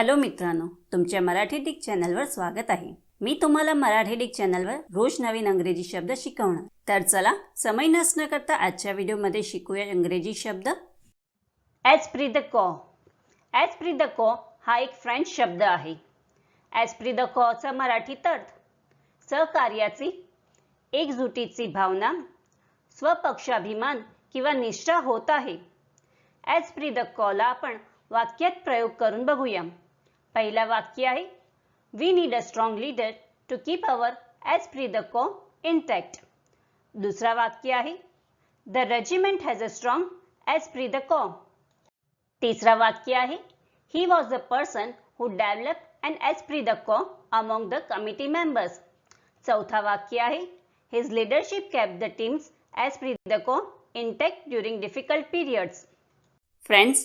Hello मित्रांनो तुमच्या Marathi Dick चॅनलवर स्वागत आहे. मी तुम्हाला मराठी डिक चॅनलवर रोज नवीन अंग्रेजी शब्द शिकवणार. तर चला समय नसणं करता आजच्या व्हिडिओमध्ये शिकूया इंग्रजी शब्द. ॲज प्री द कॉ ॲज प्री द कॉ हा एक फ्रेंच शब्द आहे. ॲज प्री द कॉचा मराठी अर्थ सहकार्याची एकजुटीची भावना स्वपक्षाभिमान किंवा निष्ठा होत आहे. ॲज प्री द कॉला आपण वाक्यात प्रयोग करून बघूया. पहिला वाक्य आहे we need a strong leader to keep our esprit de com intact दुसरा वाक्य आहे the regiment has a strong esprit de com तिसरा वाक्य आहे he was the person who develop and esprit de com among the committee members चौथा वाक्य आहे his leadership kept the team's esprit de com intact during difficult periods friends